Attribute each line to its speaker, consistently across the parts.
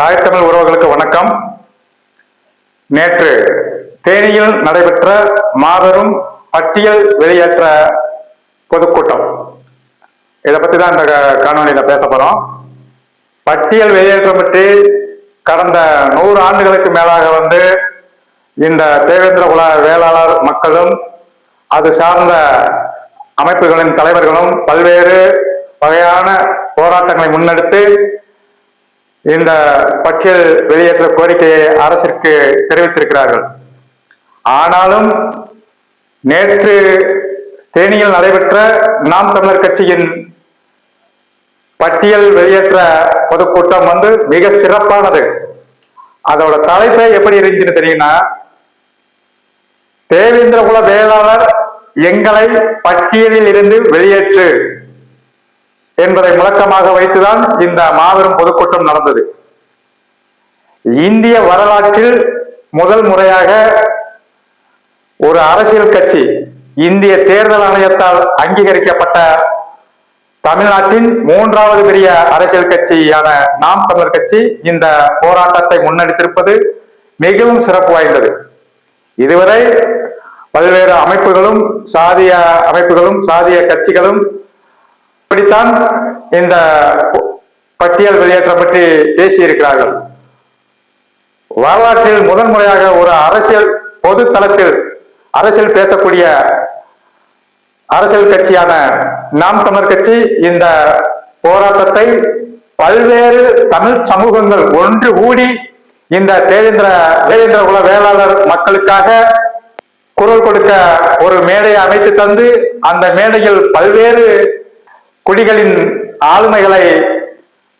Speaker 1: தாய்த்தமிழ் உறவுகளுக்கு வணக்கம். நேற்று தேனியில் நடைபெற்ற மாபெரும் பட்டியல் வெளியேற்ற பொதுக்கூட்டம். இதை பத்தி தான் இந்த க- பேச போறோம். பட்டியல் வெளியேற்றம் பற்றி கடந்த நூறு ஆண்டுகளுக்கு மேலாக வந்து இந்த தேவேந்திர குல வேளாளர் மக்களும் அது சார்ந்த அமைப்புகளின் தலைவர்களும் பல்வேறு வகையான போராட்டங்களை முன்னெடுத்து இந்த பட்டியல் வெளியேற்ற கோரிக்கையை அரசிற்கு தெரிவித்திருக்கிறார்கள். ஆனாலும் நேற்று தேனியில் நடைபெற்ற நாம் தமிழர் கட்சியின் பட்டியல் வெளியேற்ற பொதுக்கூட்டம் வந்து மிக சிறப்பானது. அதோட தலைப்பே எப்படி இருந்துச்சுன்னு தெரியும்னா தேவேந்திரகுல வேளாளர் எங்களை பட்டியலில் இருந்து வெளியேற்று. என்பதை முழக்கமாக வைத்துதான் இந்த மாபெரும் பொதுக்கூட்டம் நடந்தது. இந்திய வரலாற்றில் முதல் முறையாக ஒரு அரசியல் கட்சி இந்திய தேர்தல் ஆணையத்தால் அங்கீகரிக்கப்பட்ட தமிழ்நாட்டின் மூன்றாவது பெரிய அரசியல் கட்சியான நாம் தமிழர் கட்சி இந்த போராட்டத்தை முன்னெடுத்திருப்பது மிகவும் சிறப்பு வாய்ந்தது. இதுவரை பல்வேறு அமைப்புகளும் சாதிய அமைப்புகளும் சாதிய கட்சிகளும் இப்படித்தான் இந்த பட்டியல் வெளியேற்றம் பற்றி பேசியிருக்கிறார்கள். வரலாற்றில் முதன்முறையாக ஒரு அரசியல் பொது தளத்தில் அரசியல் பேசக்கூடிய அரசியல் கட்சியான நாம் தமிழ் கட்சி இந்த போராட்டத்தை பல்வேறு தமிழ் சமூகங்கள் ஒன்று கூடி இந்த தேவேந்திர தேவேந்திர குல வேளாளர் மக்களுக்காக குரல் கொடுக்க ஒரு மேடையை அமைத்து தந்து அந்த மேடையில் பல்வேறு குடிகளின் ஆளுமைகளை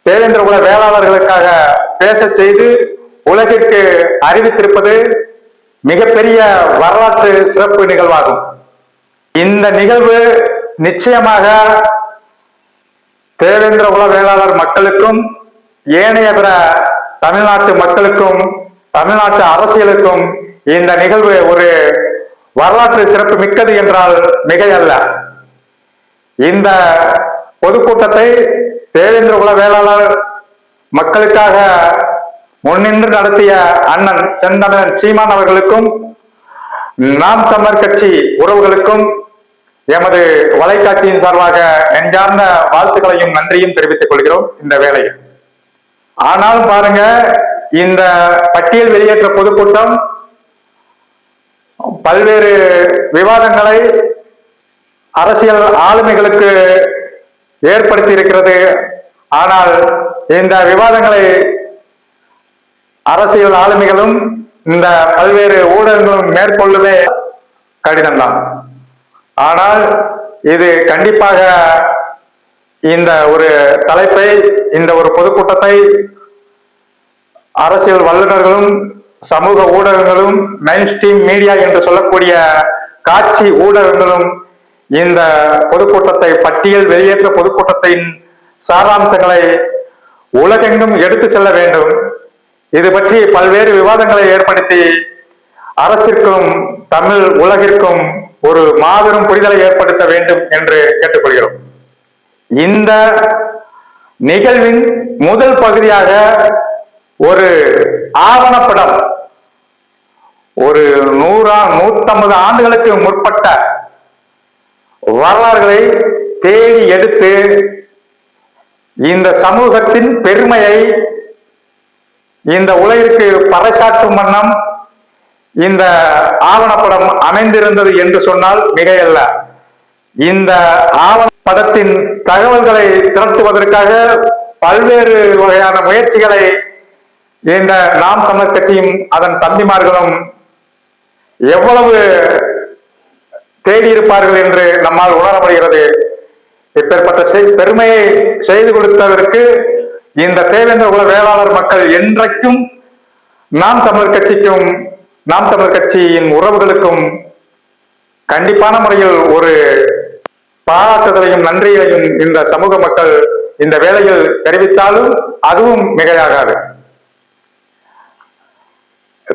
Speaker 1: தேவேந்திர குல வேளாளர்களுக்காக பேச செய்து உலகிற்கு அறிவித்திருப்பது மிகப்பெரிய வரலாற்று சிறப்பு நிகழ்வாகும். இந்த நிகழ்வு நிச்சயமாக தேவேந்திர குல வேளாளர் மக்களுக்கும் ஏனைய பிற தமிழ்நாட்டு மக்களுக்கும் தமிழ்நாட்டு அரசியலுக்கும் இந்த நிகழ்வு ஒரு வரலாற்று சிறப்பு மிக்கது என்றால் மிகையல்ல. இந்த பொதுக்கூட்டத்தை தேவேந்திர குல வேளாளர் மக்களுக்காக முன்னின்று நடத்திய அண்ணன் செந்தமிழன் சீமான் அவர்களுக்கும் நாம் தமிழர் கட்சி உறவுகளுக்கும் எமது வலைக்காட்சியின் சார்பாக நெஞ்சார்ந்த வாழ்த்துக்களையும் நன்றியும் தெரிவித்துக் கொள்கிறோம் இந்த வேளையில். ஆனாலும் பாருங்க இந்த பட்டியல் வெளியேற்ற பொதுக்கூட்டம் பல்வேறு விவாதங்களை அரசியல் ஆளுமைகளுக்கு ஏற்படுத்தி இருக்கிறது. ஆனால் இந்த விவாதங்களை அரசியல் ஆளுமைகளும் இந்த பல்வேறு ஊடகங்களும் மேற்கொள்ளுமே கடினம்தான். ஆனால் இது கண்டிப்பாக இந்த ஒரு தலைப்பை இந்த ஒரு பொதுக்கூட்டத்தை அரசியல் வல்லுநர்களும் சமூக ஊடகங்களும் மெயின் ஸ்ட்ரீம் மீடியா என்று சொல்லக்கூடிய காட்சி ஊடகங்களும் இந்த பொதுக்கூட்டத்தை பட்டியல் வெளியேற்ற பொதுக்கூட்டத்தின் சாராம்சங்களை உலகெங்கும் எடுத்து செல்ல வேண்டும். இது பற்றி பல்வேறு விவாதங்களை ஏற்படுத்தி அரசிற்கும் தமிழ் உலகிற்கும் ஒரு மாபெரும் புரிதலை ஏற்படுத்த வேண்டும் என்று கேட்டுக்கொள்கிறோம். இந்த நிகழ்வின் முதல் பகுதியாக ஒரு ஆவணப்படம் ஒரு நூறா நூத்தம்பது ஆண்டுகளுக்கு முற்பட்ட வரலாறுகளை தேடி எடுத்து இந்த சமூகத்தின் பெருமையை இந்த உலகிற்கு பறைசாற்றும் வண்ணம் இந்த ஆவணப்படம் அமைந்திருந்தது என்று சொன்னால் மிகையல்ல. இந்த ஆவணப்படத்தின் தகவல்களை திரட்டுவதற்காக பல்வேறு வகையான முயற்சிகளை இந்த நாம் தமிழ் கட்சியும் அதன் தம்பிமார்களும் எவ்வளவு தேடியிருப்பார்கள் என்று நம்மால் உணர முடிகிறது. இப்பேற்பட்ட செய்- பெருமையை செய்து கொடுத்ததற்கு இந்த தேவேந்திர குல வேளாளர் மக்கள் என்றைக்கும் நாம் தமிழர் கட்சிக்கும் நாம் தமிழ் கட்சியின் உறவுகளுக்கும் கண்டிப்பான முறையில் ஒரு பாராட்டுதலையும் நன்றியையும் இந்த சமூக மக்கள் இந்த வேலையில் தெரிவித்தாலும் அதுவும் மிகையாகாது.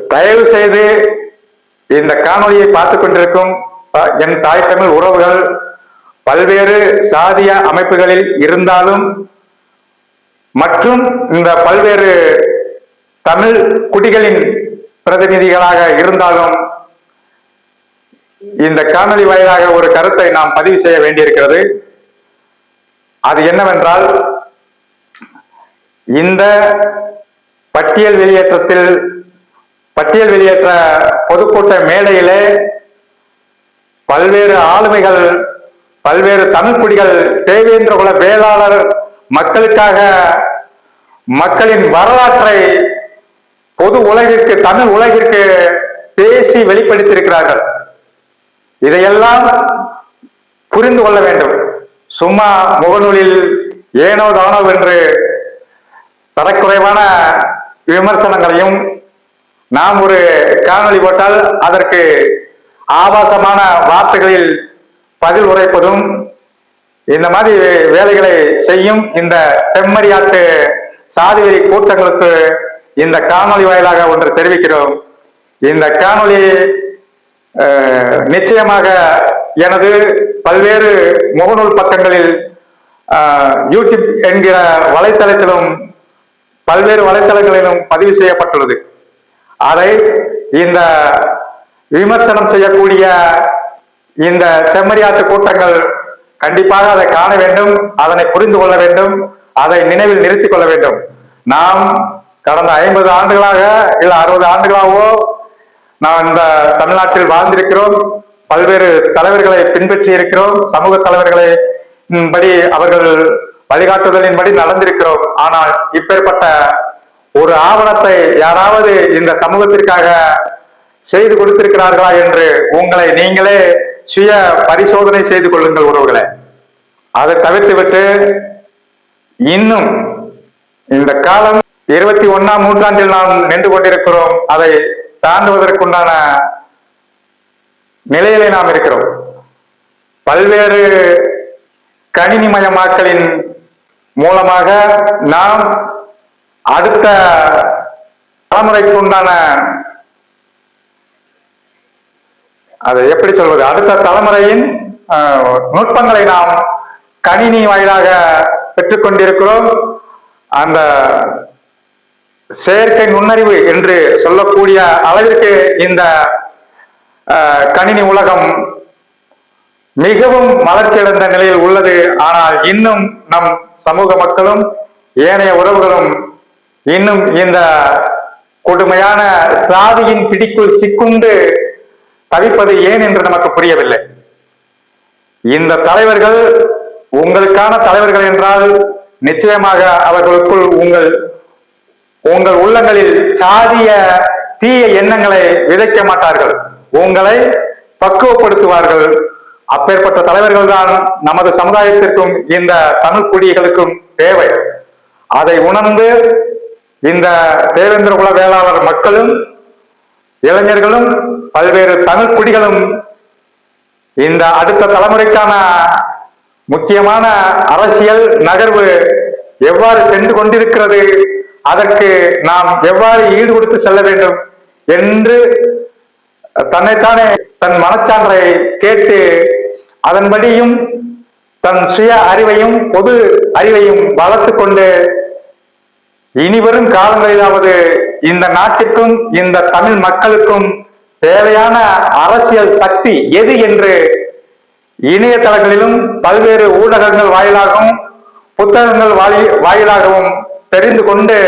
Speaker 1: தயவு செய்து இந்த காணொலியை பார்த்துக் கொண்டிருக்கும் என் தாய் தமிழ் உறவுகள் பல்வேறு சாதிய அமைப்புகளில் இருந்தாலும் மற்றும் இந்த பல்வேறு தமிழ் குடிகளின் பிரதிநிதிகளாக இருந்தாலும் இந்த காணொலி வாயிலாக ஒரு கருத்தை நாம் பதிவு செய்ய வேண்டியிருக்கிறது. அது என்னவென்றால் இந்த பட்டியல் வெளியேற்றத்தில் பட்டியல் வெளியேற்ற பொதுக்கூட்ட மேடையிலே பல்வேறு ஆளுமைகள் பல்வேறு தமிழ் குடிகள் தேவேந்திர குல வேளாளர் மக்களுக்காக மக்களின் வரலாற்றை பொது உலகிற்கு தமிழ் உலகிற்கு பேசி வெளிப்படுத்தியிருக்கிறார்கள். இதையெல்லாம் புரிந்து கொள்ள வேண்டும். சும்மா முகநூலில் ஏனோ தானோ என்று தரக்குறைவான விமர்சனங்களையும் நாம் ஒரு காணொலி போட்டால் அதற்கு ஆபாசமான வார்த்தைகளில் பதில் உரைப்பதும் இந்த மாதிரி வேலைகளை செய்யும் இந்த செம்மறியாட்டு சாதிவெறி கூட்டங்களுக்கு இந்த காணொலி வாயிலாக ஒன்று தெரிவிக்கிறோம். இந்த காணொலி நிச்சயமாக எனது பல்வேறு முகநூல் பக்கங்களில் யூடியூப் என்கிற வலைத்தளத்திலும் பல்வேறு வலைத்தளங்களிலும் பதிவு செய்யப்பட்டுள்ளது. அதை இந்த விமர்சனம் செய்யக்கூடிய இந்த செம்மறியாட்டு கூட்டங்கள் கண்டிப்பாக அதை காண வேண்டும் அதனை புரிந்து கொள்ள வேண்டும் அதை நினைவில் நிறுத்திக் கொள்ள வேண்டும். நாம் கடந்த ஐம்பது ஆண்டுகளாக இல்ல அறுபது ஆண்டுகளாகவோ நாம் இந்த தமிழ்நாட்டில் வாழ்ந்திருக்கிறோம். பல்வேறு தலைவர்களை பின்பற்றி இருக்கிறோம். சமூக தலைவர்களை படி அவர்கள் வழிகாட்டுதலின்படி நடந்திருக்கிறோம். ஆனால் இப்பேற்பட்ட ஒரு ஆவணத்தை யாராவது இந்த சமூகத்திற்காக செய்து கொடுத்திருக்கிறார்களா என்று உங்களை நீங்களே சுய பரிசோதனை செய்து கொள்ளுங்கள் உறவுகளை. அதை தவிர்த்துவிட்டு இன்னும் இந்த காலம் இருபத்தி ஒன்னாம் நூற்றாண்டில் நாம் நின்று கொண்டிருக்கிறோம். அதை தாண்டுவதற்குண்டான நிலையிலே நாம் இருக்கிறோம். பல்வேறு கணினி மயமாக்கலின் மூலமாக நாம் அடுத்த தலைமுறைக்கு உண்டான அதை எப்படி சொல்வது? அடுத்த தலைமுறையின் நுட்பங்களை நாம் கணினி வாயிலாக பெற்றுக்கொண்டிருக்கிறோம் அந்த செயற்கை நுண்ணறிவு என்று சொல்லக்கூடிய அளவிற்கு இந்த கணினி உலகம் மிகவும் வளர்ச்சியடைந்த நிலையில் உள்ளது. ஆனால் இன்னும் நம் சமூக மக்களும் ஏனைய உறவுகளும் இன்னும் இந்த கொடுமையான சாதியின் பிடிக்குள் சிக்குண்டு தவிப்பது ஏன் என்று நமக்கு புரியவில்லை. இந்த தலைவர்கள் உங்களுக்கான தலைவர்கள் என்றால் நிச்சயமாக அவர்களுக்குள் உங்கள் உங்கள் உள்ளங்களில் சாதிய தீய எண்ணங்களை விதைக்க மாட்டார்கள். உங்களை பக்குவப்படுத்துவார்கள். அப்பேற்பட்ட தலைவர்கள் தான் நமது சமுதாயத்திற்கும் இந்த தமிழ் குடிகளுக்கும் தேவை. அதை உணர்ந்து இந்த தேவேந்திர குல வேளாளர் மக்களும் இளைஞர்களும் பல்வேறு தமிழ் குடிகளும் இந்த அடுத்த தலைமுறைக்கான முக்கியமான அரசியல் நகர்வு எவ்வாறு சென்று கொண்டிருக்கிறது அதற்கு நாம் எவ்வாறு ஈடு கொடுத்து செல்ல வேண்டும் என்று தன்னைத்தானே தன் மனச்சான்றை கேட்டு அதன்படியும் தன் சுய அறிவையும் பொது அறிவையும் வளர்த்து கொண்டு இனிவரும் காலங்களிலாவது இந்த நாட்டிற்கும் இந்த தமிழ் மக்களுக்கும் தேவையான அரசியல் சக்தி எது என்று இணையதளங்களிலும் பல்வேறு ஊடகங்கள் வாயிலாகவும் புத்தகங்கள் வாயிலாகவும் தெரிந்து கொண்டு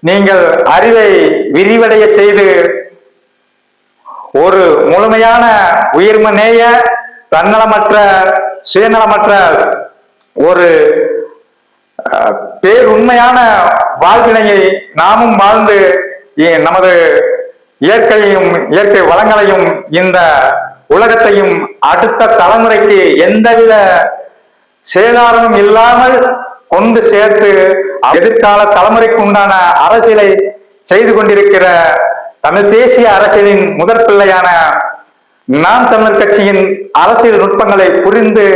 Speaker 1: நீங்கள் அறிவை விரிவடைய செய்து ஒரு முழுமையான உயிர்மநேய தன்னலமற்ற சுயநலமற்ற ஒரு பேருண்மையான வாழ்வினையை நாமும் வாழ்ந்து நமது இயற்கையும் இயற்கை வளங்களையும் இந்த உலகத்தையும் அடுத்த தலைமுறைக்கு எந்தவித சேதாரமும் இல்லாமல் கொண்டு சேர்த்து எதிர்கால தலைமுறைக்கு உண்டான அரசியலை செய்து கொண்டிருக்கிற தமிழ் தேசிய அரசியலின் முதற் பிள்ளையான நாம் தமிழர் கட்சியின் அரசியல் நுட்பங்களை புரிந்து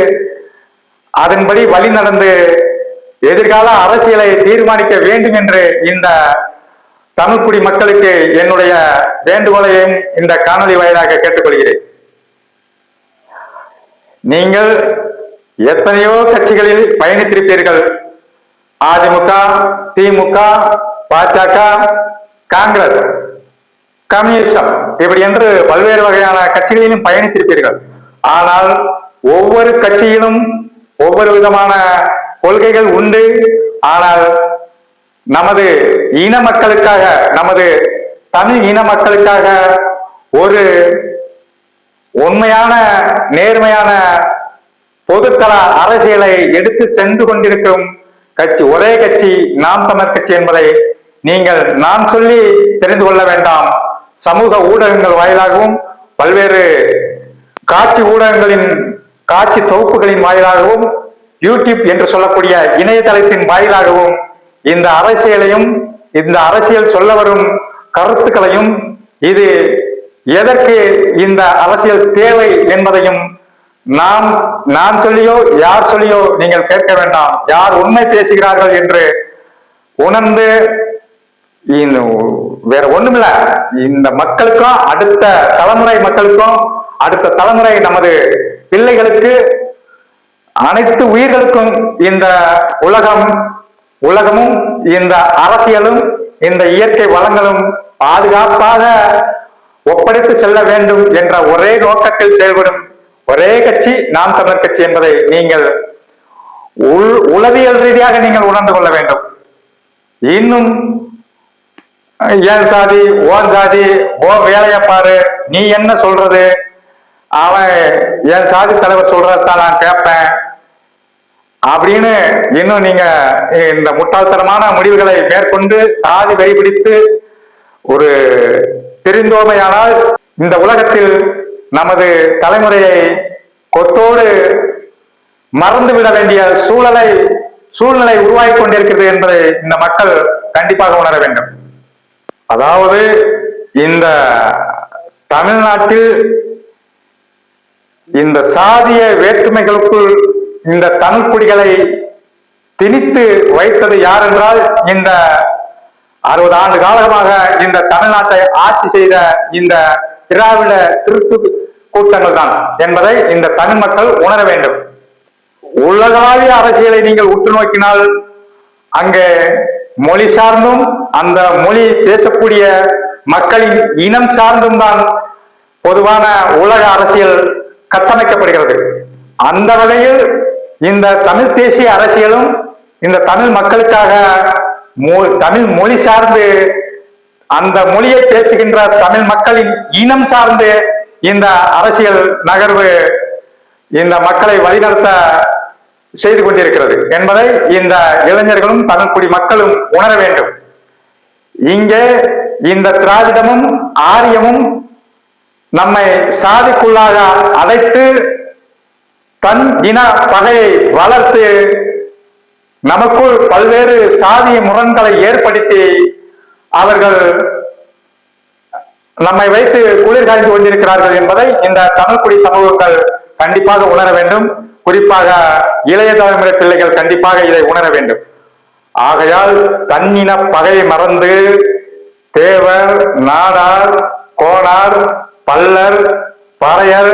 Speaker 1: அதன்படி வழி நடந்து எதிர்கால அரசியலை தீர்மானிக்க வேண்டும் என்று இந்த தமிழ்குடி மக்களுக்கு என்னுடைய வேண்டுகோளையும் இந்த காணொலி வாயிலாக கேட்டுக்கொள்கிறேன். நீங்கள் எத்தனையோ கட்சிகளில் பயணித்திருப்பீர்கள். அதிமுக திமுக பாஜக காங்கிரஸ் கம்யூனிசம் இப்படி என்று பல்வேறு வகையான கட்சிகளிலும் பயணித்திருப்பீர்கள். ஆனால் ஒவ்வொரு கட்சியிலும் ஒவ்வொரு விதமான கொள்கைகள் உண்டு. ஆனால் நமது இன மக்களுக்காக நமது தமிழ் இன மக்களுக்காக ஒரு உண்மையான நேர்மையான பொதுத்தள அரசியலை எடுத்து சென்று கொண்டிருக்கும் கட்சி ஒரே கட்சி நாம் தமிழ் கட்சி என்பதை நீங்கள் நான் சொல்லி தெரிந்து கொள்ள வேண்டாம். சமூக ஊடகங்கள் வாயிலாகவும் பல்வேறு காட்சி ஊடகங்களின் காட்சி தொகுப்புகளின் வாயிலாகவும் யூடியூப் என்று சொல்லக்கூடிய இணையதளத்தின் வாயிலாகவும் இந்த அரசியலையும் இந்த அரசியல் சொல்ல வரும் கருத்துக்களையும் இது எதற்கு இந்த அரசியல் தேவை என்பதையும் நாம் நான் சொல்லியோ யார் சொல்லியோ நீங்கள் கேட்க வேண்டாம். யார் உண்மை பேசுகிறார்கள் என்று உணர்ந்து வேற ஒண்ணுமில்ல. இந்த மக்களுக்கும் அடுத்த தலைமுறை மக்களுக்கும் அடுத்த தலைமுறை நமது பிள்ளைகளுக்கு அனைத்து உயிர்களுக்கும் இந்த உலகம் உலகமும் இந்த அரசியலும் இந்த இயற்கை வளங்களும் பாதுகாப்பாக ஒப்படைத்து செல்ல வேண்டும் என்ற ஒரே நோக்கத்தில் செயல்படும் ஒரே கட்சி நாம் தமிழர் கட்சி என்பதை நீங்கள் உள் உளவியல் ரீதியாக நீங்கள் உணர்ந்து கொள்ள வேண்டும். இன்னும் ஏன் சாதி ஓன் சாதி ஓ வேலையை பாரு நீ என்ன சொல்றது? அவன் என் சாதி தலைவர் சொல்றதான் நான் கேட்பேன். அப்படின்னு இன்னும் நீங்க இந்த முட்டாள்தனமான முடிவுகளை மேற்கொண்டு சாதி வெறி பிடித்து ஒரு தெரிந்தோமையானால் இந்த உலகத்தில் நமது தலைமுறையை கொத்தோடு மறந்துவிட வேண்டிய சூழலை சூழ்நிலை உருவாகி கொண்டிருக்கிறது என்பதை இந்த மக்கள் கண்டிப்பாக உணர வேண்டும். அதாவது இந்த தமிழ்நாட்டில் இந்த சாதிய வேற்றுமைகளுக்குள் இந்த தமிழ் குடிகளை திணித்து வைத்தது யார் என்றால் இந்த அறுபது ஆண்டு காலமாக இந்த தமிழ்நாட்டை ஆட்சி செய்த இந்த திராவிட திருத்து கூட்டங்கள் தான் என்பதை இந்த தமிழ் மக்கள் உணர வேண்டும். உலகளாவிய அரசியலை நீங்கள் உற்று நோக்கினால் அங்கே மொழி சார்ந்தும் அந்த மொழி பேசக்கூடிய மக்களின் இனம் சார்ந்தும் தான் பொதுவான உலக அரசியல் கட்டமைக்கப்படுகிறது. அந்த வகையில் இந்த தமிழ் தேசிய அரசியலும் இந்த தமிழ் மக்களுக்காக மொ- தமிழ் மொழி சார்ந்து அந்த மொழியை பேசுகின்ற தமிழ் மக்களின் இனம் சார்ந்து இந்த அரசியல் நகர்வு இந்த மக்களை வழிநடத்த செய்து கொண்டிருக்கிறது என்பதை இந்த இளைஞர்களும் தமிழ்குடி மக்களும் உணர வேண்டும். இங்கே இந்த திராவிடமும் ஆரியமும் நம்மை சாதிக்குள்ளாக அழைத்து தன் இன பகையை வளர்த்து நமக்குள் பல்வேறு சாதிய முரண்களை ஏற்படுத்தி அவர்கள் நம்மை வைத்து குளிர் காய்ந்து கொண்டிருக்கிறார்கள் என்பதை இந்த தமிழ்குடி சமூகங்கள் கண்டிப்பாக உணர வேண்டும். குறிப்பாக இளைய தலைமுறை பிள்ளைகள் கண்டிப்பாக இதை உணர வேண்டும். ஆகையால் தன்னின பகையை மறந்து தேவர் நாடார் கோணார் பல்லர் பறையர்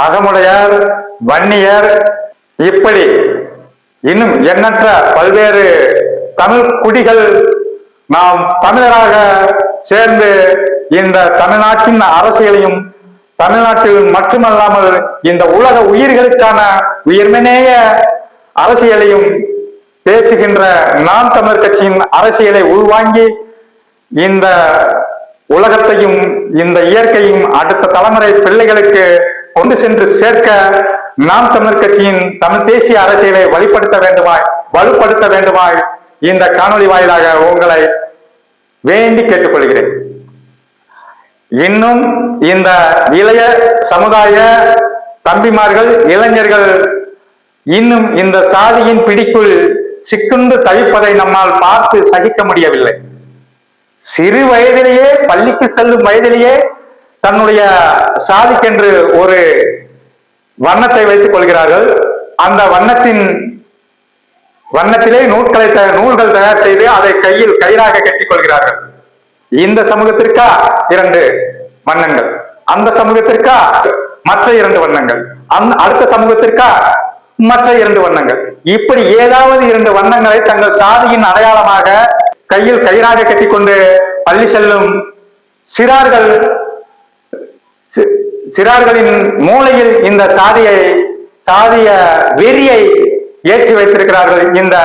Speaker 1: அகமுடையார் வன்னியர் இப்படி இன்னும் எண்ணற்ற பல்வேறு தமிழ் குடிகள் நாம் தமிழராக சேர்ந்து இந்த தமிழ்நாட்டின் அரசியலையும் தமிழ்நாட்டில் மட்டுமல்லாமல் இந்த உலக உயிர்களுக்கான உயிர்மனேய அரசியலையும் பேசுகின்ற நாம் தமிழர் கட்சியின் அரசியலை உள்வாங்கி இந்த உலகத்தையும் இந்த இயற்கையும் அடுத்த தலைமுறை பிள்ளைகளுக்கு கொண்டு சென்று சேர்க்க நாம் தமிழர் கட்சியின் தமிழ் தேசிய அரசியலை வழிப்படுத்த வேண்டுமாய் வலுப்படுத்த வேண்டுமாய் இந்த காணொளி வாயிலாக உங்களை வேண்டி கேட்டுக்கொள்கிறேன். இன்னும் இந்த இளைய சமுதாய தம்பிமார்கள் இளைஞர்கள் இன்னும் இந்த சாதியின் பிடிக்குள் சிக்குண்டு தவிப்பதை நம்மால் பார்த்து சகிக்க முடியவில்லை. சிறு வயதிலேயே பள்ளிக்கு செல்லும் வயதிலேயே தன்னுடைய சாதிக்கென்று ஒரு வண்ணத்தை வைத்துக் கொள்கிறார்கள். அந்த வண்ணத்தின் வண்ணத்திலே நூல்களை நூல்கள் தயார் செய்து அதை கையில் கயிறாக கட்டிக் கொள்கிறார்கள். இந்த சமூகத்திற்கா? இரண்டு வண்ணங்கள். அந்த சமூகத்திற்கா? மற்ற இரண்டு வண்ணங்கள். அந் அடுத்த சமூகத்திற்கா? மற்ற இரண்டு வண்ணங்கள். இப்படி ஏதாவது இரண்டு வண்ணங்களை தங்கள் சாதியின் அடையாளமாக கையில் கயிறாக கட்டிக்கொண்டு பள்ளி செல்லும் சிறார்கள் சிறார்களின் மூளையில் இந்த சாதியை சாதிய வெறியை ஏற்றி வைத்திருக்கிறார்கள் இந்த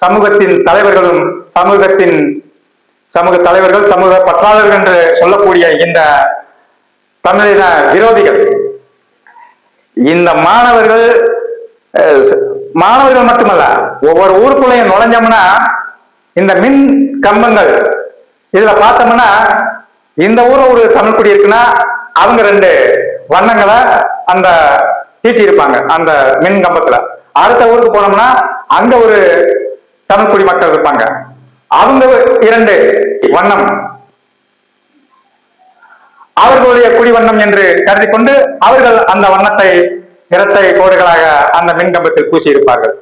Speaker 1: சமூகத்தின் தலைவர்களும் சமூகத்தின் சமூக தலைவர்கள் சமூக பற்றாளர்கள் என்று சொல்லக்கூடிய இந்த தமிழின விரோதிகள். இந்த மாணவர்கள் மாணவர்கள் மட்டுமல்ல ஒவ்வொரு ஊருக்குள்ளேயும் நுழைஞ்சோம்னா இந்த மின் கம்பங்கள். இதுல பார்த்தோம்னா இந்த ஊர்ல ஒரு தமிழ் குடி இருக்குன்னா அவங்க ரெண்டு வண்ணங்களை அந்த தீட்டி இருப்பாங்க அந்த மின் கம்பத்துல. அடுத்த ஊருக்கு போனோம்னா அங்க ஒரு தமிழ் குடி மக்கள் இருப்பாங்க. அவங்க இரண்டு வண்ணம். அவர்களுடைய குடிவண்ணம் என்று கருதி கொண்டு அவர்கள் அந்த வண்ணத்தை நிறத்தை கோடுகளாக அந்த மின்கம்பத்தில் பூசியிருப்பார்கள்.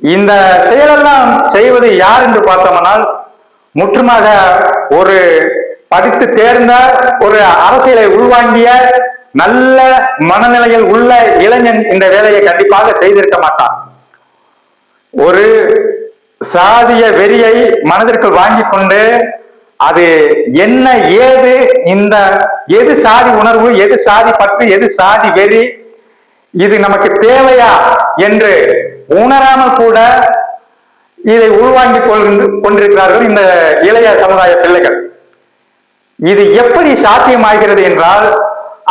Speaker 1: இந்த செயலெல்லாம் செய்வது யார் என்று பார்த்தோம்னால் முற்றுமாக ஒரு படித்து தேர்ந்த ஒரு அரசியலை உள்வாங்கிய நல்ல மனநிலையில் உள்ள இளைஞன் இந்த வேலையை கண்டிப்பாக செய்திருக்க மாட்டான். ஒரு சாதிய வெறியை மனதிற்குள் வாங்கி கொண்டு அது என்ன ஏது இந்த எது சாதி உணர்வு எது சாதி பற்று எது சாதி வெறி இது நமக்கு தேவையா என்று உணராமல் கூட இதை உள்வாங்கிக் கொள்கின்ற கொண்டிருக்கிறார்கள் இந்த இளைய சமுதாய பிள்ளைகள். இது எப்படி சாத்தியமாகிறது என்றால்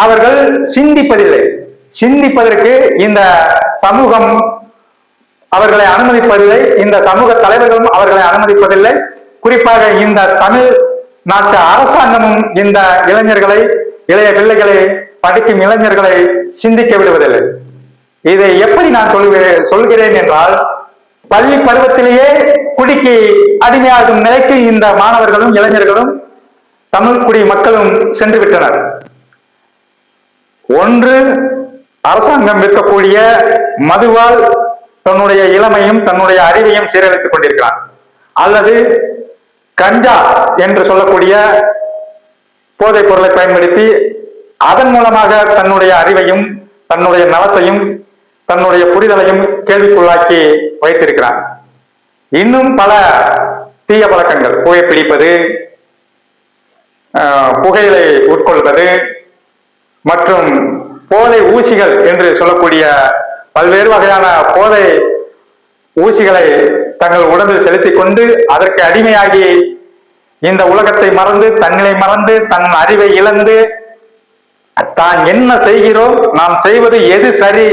Speaker 1: அவர்கள் சிந்திப்பதில்லை. சிந்திப்பதற்கு இந்த சமூகம் அவர்களை அனுமதிப்பதில்லை இந்த சமூக தலைவர்களும் அவர்களை அனுமதிப்பதில்லை. குறிப்பாக இந்த தமிழ் நாட்டு அரசாங்கமும் இந்த இளைஞர்களை இளைய பிள்ளைகளை படிக்கும் இளைஞர்களை சிந்திக்க விடுவதில்லை. இதை எப்படி நான் சொல்கிறேன் சொல்கிறேன் என்றால் பள்ளி பருவத்திலேயே குடிக்கு அடிமையாகும் நிலைக்கு இந்த மாணவர்களும் இளைஞர்களும் தமிழ் குடி மக்களும் சென்று விட்டனர். ஒன்று அரசாங்கம் விற்கக்கூடிய மதுவால் தன்னுடைய இளமையும் தன்னுடைய அறிவையும் சீரழித்துக் கொண்டிருக்கிறான். அல்லது கஞ்சா என்று சொல்லக்கூடிய போதைப் பொருளை பயன்படுத்தி அதன் மூலமாக தன்னுடைய அறிவையும் தன்னுடைய நலத்தையும் தன்னுடைய புரிதலையும் கேள்விக்குள்ளாக்கி வைத்திருக்கிறான். இன்னும் பல தீய பழக்கங்கள் புகைப்பிடிப்பது பிடிப்பது புகையிலை உட்கொள்வது மற்றும் போதை ஊசிகள் என்று சொல்லக்கூடிய பல்வேறு வகையான போதை ஊசிகளை தங்கள் உடம்பில் செலுத்திக் கொண்டு அதற்கு அடிமையாகி இந்த உலகத்தை மறந்து தன்னிலை மறந்து தன் அறிவை இழந்து தான் என்ன செய்கிறோம்? நாம் செய்வது எது சரி?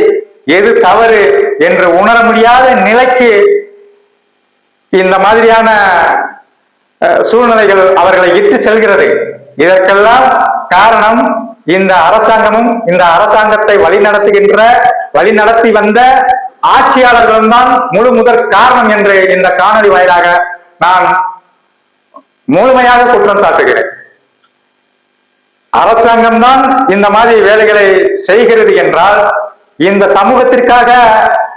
Speaker 1: எது தவறு என்று உணர முடியாத நிலைக்கு இந்த மாதிரியான சூழ்நிலைகள் அவர்களை இட்டு செல்கிறது. இதற்கெல்லாம் காரணம் இந்த அரசாங்கமும் இந்த அரசாங்கத்தை வழிநடத்துகின்ற வழிநடத்தி வந்த ஆட்சியாளர்களும் தான் முழு முதற் காரணம் என்று இந்த காணொலி வாயிலாக நான் முழுமையாக குற்றம் சாட்டுகிறேன். அரசாங்கம் தான் இந்த மாதிரி வேலைகளை செய்கிறது என்றால் இந்த சமூகத்திற்காக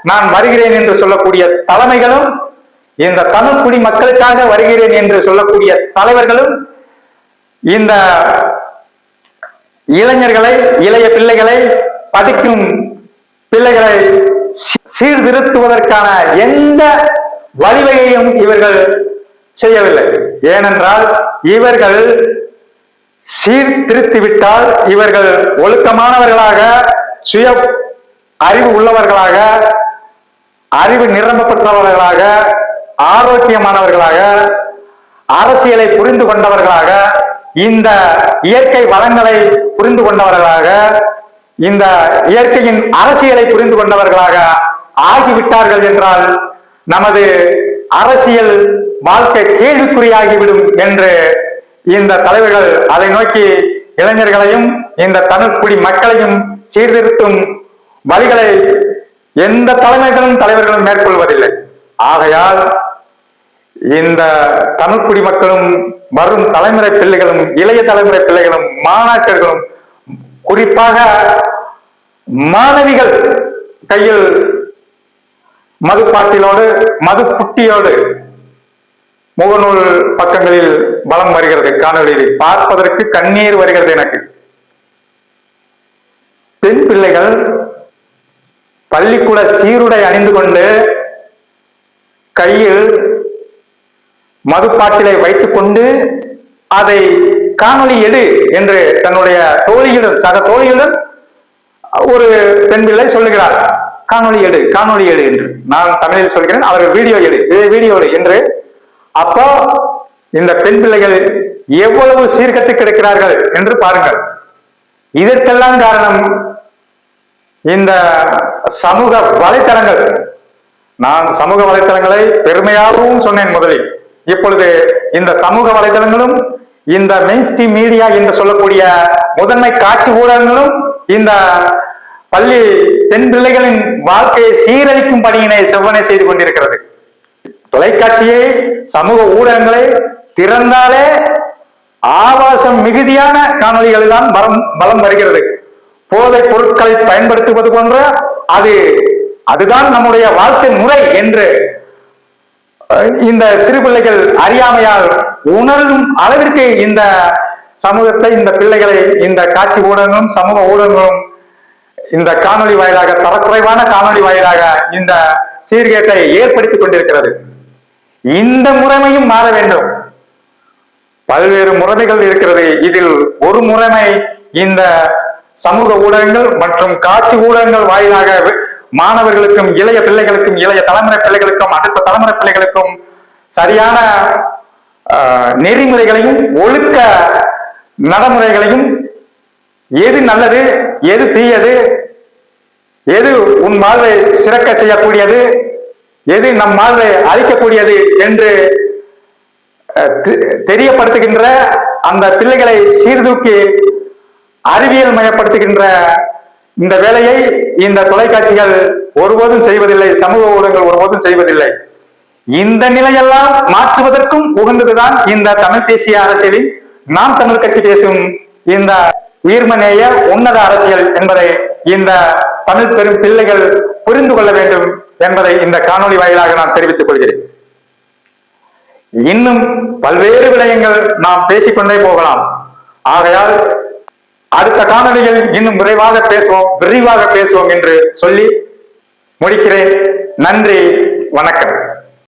Speaker 1: நான் வருகிறேன் என்று சொல்லக்கூடிய தலைமைகளும் இந்த தமிழ் குடி மக்களுக்காக வருகிறேன் என்று சொல்லக்கூடிய தலைவர்களும் இந்த இளைஞர்களை இளைய பிள்ளைகளை படிக்கும் பிள்ளைகளை சீர்திருத்துவதற்கான எந்த வழிவகையும் இவர்கள் செய்யவில்லை. ஏனென்றால் இவர்கள் சீர்திருத்திவிட்டால் இவர்கள் ஒழுக்கமானவர்களாக சுய அறிவு உள்ளவர்களாக அறிவு நிரம்பப்பட்டவர்களாக ஆரோக்கியமானவர்களாக அரசியலை புரிந்து கொண்டவர்களாக இந்த இயற்கை வளங்களை புரிந்து கொண்டவர்களாக இந்த இயற்கையின் அரசியலை புரிந்து கொண்டவர்களாக ஆகிவிட்டார்கள் என்றால் நமது அரசியல் வாழ்க்கை கேள்விக்குறியாகிவிடும் என்று இந்த தலைவர்கள் அதை நோக்கி இளைஞர்களையும் இந்த தமிழ்குடி மக்களையும் சீர்திருத்தும் வழிகளை எந்த தலைமைகளும் தலைவர்களும் மேற்கொள்வதில்லை. ஆகையால் இந்த தமிழ் குடிமக்களும் வரும் தலைமுறை பிள்ளைகளும் இளைய தலைமுறை பிள்ளைகளும் மாணாக்கர்களும் குறிப்பாக மாணவிகள் கையில் மது பாட்டிலோடு மது குட்டியோடு முகநூல் பக்கங்களில் பலம் வருகிறது காணொலியில் பார்ப்பதற்கு கண்ணீர் வருகிறது எனக்கு. பெண் பிள்ளைகள் பள்ளிக்கூட சீருடை அணிந்து கொண்டு கையில் மதுப்பாட்டிலை வைத்துக் கொண்டு அதை காணொலி எடு என்று தன்னுடைய தோழியிடம் சக தோழியிடம் ஒரு பெண் பிள்ளை சொல்லுகிறார். காணொலி எடு காணொளி எடு என்று. நான் தமிழில் சொல்கிறேன் அவர்கள் வீடியோ எடு வீடியோ எடு என்று. அப்போ இந்த பெண் பிள்ளைகள் எவ்வளவு சீர்கட்டு கிடக்கிறார்கள் என்று பாருங்கள். இதற்கெல்லாம் காரணம் இந்த சமூக வலைத்தளங்கள். நான் சமூக வலைத்தளங்களை பெருமையாகவும் சொன்னேன் முதலில். இப்பொழுது இந்த சமூக வலைத்தளங்களும் இந்த மெயின் மீடியா என்று சொல்லக்கூடிய முதன்மை காட்சி ஊடகங்களும் இந்த பள்ளி பெண் பிள்ளைகளின் வாழ்க்கையை சீரழிக்கும் பணியினை செவ்வனை செய்து கொண்டிருக்கிறது. தொலைக்காட்சியை சமூக ஊடகங்களை திறந்தாலே ஆபாசம் மிகுதியான காணொலிகள் தான் பலம் பலம் வருகிறது. போதைப் பொருட்களை பயன்படுத்துவது போன்ற அது அதுதான் நம்முடைய வாழ்க்கை முறை என்று இந்த திருப்பிள்ளைகள் அறியாமையால் உணரும் அளவிற்கு இந்த சமூகத்தை இந்த பிள்ளைகளை இந்த காட்சி ஊடகங்களும் சமூக ஊடகங்களும் இந்த காணொலி வாயிலாக தரக்குறைவான காணொலி வாயிலாக இந்த சீர்கேட்டை ஏற்படுத்திக் கொண்டிருக்கிறது. இந்த முறைமையும் மாற வேண்டும். பல்வேறு முறைமைகள் இருக்கிறது. இதில் ஒரு முறைமை இந்த சமூக ஊடகங்கள் மற்றும் காட்சி ஊடகங்கள் வாயிலாக மாணவர்களுக்கும் இளைய பிள்ளைகளுக்கும் இளைய தலைமுறை பிள்ளைகளுக்கும் அடுத்த தலைமுறை பிள்ளைகளுக்கும் சரியான நெறிமுறைகளையும் ஒழுக்க நடைமுறைகளையும் எது நல்லது எது தீயது எது உன் வாழ்வை சிறக்க செய்யக்கூடியது எது நம் வாழ்வை அழிக்கக்கூடியது என்று தெரியப்படுத்துகின்ற அந்த பிள்ளைகளை சீர்தூக்கி அறிவியல் மயப்படுத்துகின்ற இந்த வேலையை இந்த தொலைக்காட்சிகள் ஒருபோதும் செய்வதில்லை சமூக ஊடகங்கள் ஒருபோதும் செய்வதில்லை. இந்த நிலையெல்லாம் மாற்றுவதற்கும் உகந்ததுதான் இந்த தமிழ் தேசிய அரசியலில் நாம் தமிழ் கட்சி பேசும் இந்த உயிர்மநேய உன்னத அரசியல் என்பதை இந்த தமிழ் பெரும் பிள்ளைகள் புரிந்து கொள்ள வேண்டும் என்பதை இந்த காணொளி வாயிலாக நான் தெரிவித்துக் கொள்கிறேன். இன்னும் பல்வேறு விடயங்கள் நாம் பேசிக்கொண்டே போகலாம். ஆகையால் அடுத்த காணொலியில் இன்னும் விரைவாக பேசுவோம் விரிவாக பேசுவோம் என்று சொல்லி முடிக்கிறேன். நன்றி வணக்கம்.